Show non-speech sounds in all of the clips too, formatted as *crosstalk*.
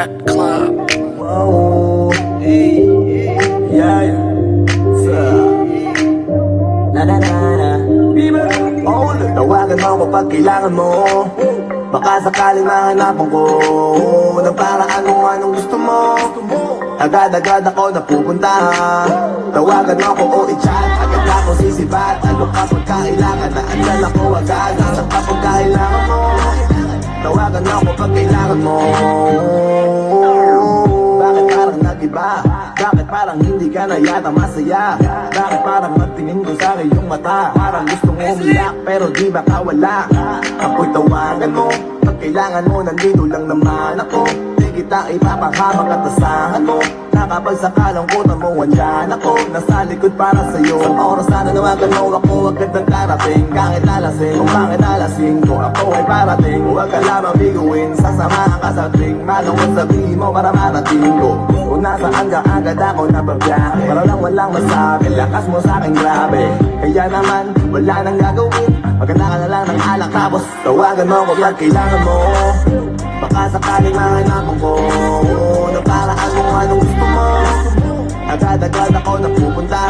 Shot Club. Whoa. Hey, hey. Yeah, yeah. Na na na na. Oh, tawagan mo ko pag kailangan mo. Baka sakaling mahanapan ko Ng paraan kung anong gusto mo Agad-agad ako napupunta Tawagan mo ko o i-chat Agad ako sisibat Ano ka pagkailangan na andyan ako agad Nasa nag-iba? Bakit parang hindi ka na yata masaya? Bakit parang magtingin ko sa iyong mata? Parang gustong umiyak pero di ba kawala? Ako'y tawagan mo Pag kailangan mo nandito lang naman ako. Di kita ipapahabang at asahan mo. Na kapag sa kalangkutan mo andyan ako. Nasa likod para sa'yo. Sa oras na nanawagan mo ako agad ang karating. Kahit alasing kung bakit alasing ko? Ako ay parating. Huwag ka lamang biguin. Sasamahan ka sa tuwing Malungkot sabihin mo para marating ko Kung nasaan ka agad ako nababiyahe Para lang walang masabi Lakas mo sa akin grabe. Kaya naman wala nang gagawin. Maganda ka na lang ng alak Tapos tawagan mo ko pag kailangan mo. Baka sakaling mahanapan ko. Ng paraan kung anong gusto mo? Agad-agad ako napupunta.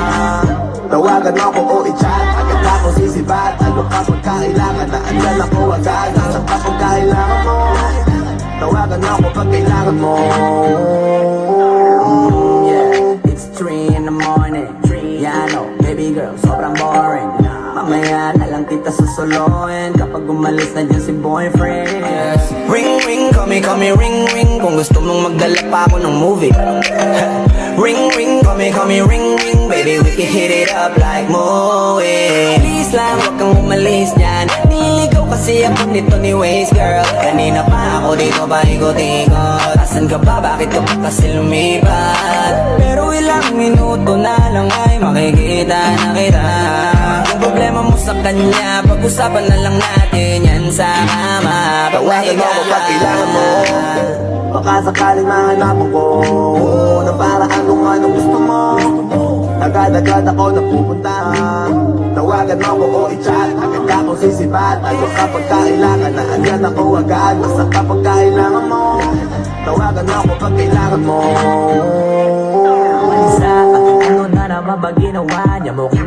Tawagan mo ako o i-chat. Agad ako sisibat. Ano kapag kailangan na andyan ako agad? Nasa kapag kailangan mo? Tawagan mo ako pag kailangan mo girl, sobrang boring. Mamaya na lang kita susuluin kapag umalis na dyan si boyfriend. Ring, ring, call me, call me, ring, ring. Kung gusto mong magdala pa ako ng movie. *laughs* ring, ring, call me, call me, ring, ring. Baby, we can hit it up like movie. Please lang, wag kang umalis dyan. Niligaw kasi ako nito ni Waze, girl. Kanina pa ako dito pa ikot-ikot. Asan ka ba? Bakit ka pa kasi lumipat? Pero ilang minuto na lang ay makikita na kita. Yung problema mo sa kanya, pag-usapan na lang natin yan sa kama. Tawagan mo ako pag kailangan mo. Baka sakaling mahanapan ko. Ng paraan kung anong gusto mo. Agad-agad ako napupunta. Tawagan mo ako o i-chat. Agad ako sisibat Ano kapag kailangan na andyan ako agad. Basta kapag kailangan mo. Tawagan mo ako pag kailangan mo. Isa, ano na naman ba ginawa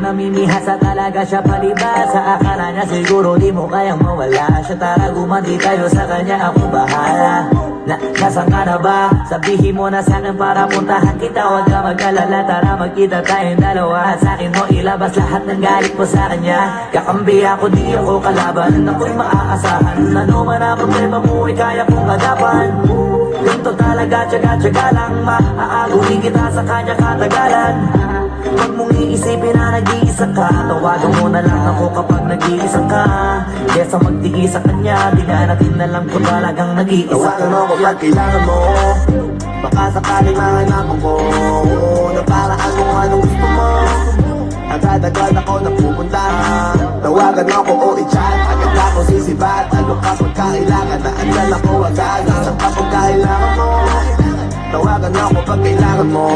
niya? Mukhang namimihasa talaga siya palibasa Akala niya siguro di mo kayang mawala. Siya Tara gumanti tayo sa kanya, ako bahala. Na, Nasaan ka na ba? Sabihin mo na sa akin para puntahan kita. Huwag ka mag-alala, tara magkita tayong dalawa. At sa akin mo ilabas lahat ng galit mo sa kanya. Kakambi ako, di ako kalaban. Ako'y maaasahan. Ano man ang problema mo, ay kaya kong agapan Ganito talaga, tsaga-tsaga lang. Maaaguhin kita sa kanya katagalan Huwag mong iisipin na nag-iisa ka. Tawagan mo na lang ako kapag nag-iisa ka. Kesa magtiis sa kanya Dinarating na lang ko talagang nag-iisa Tawagan mo ako pag kailangan mo. Baka sakaling mahanapan ko. Ng paraan kung anong gusto mo. Agad-agad ako napupunta Tawagan ako o i-chat. Agad ako sisibat. Ano kapag kailangan na andyan ako agad? Nasa kapag kailangan mo. Tawagan mo ako pag kailangan mo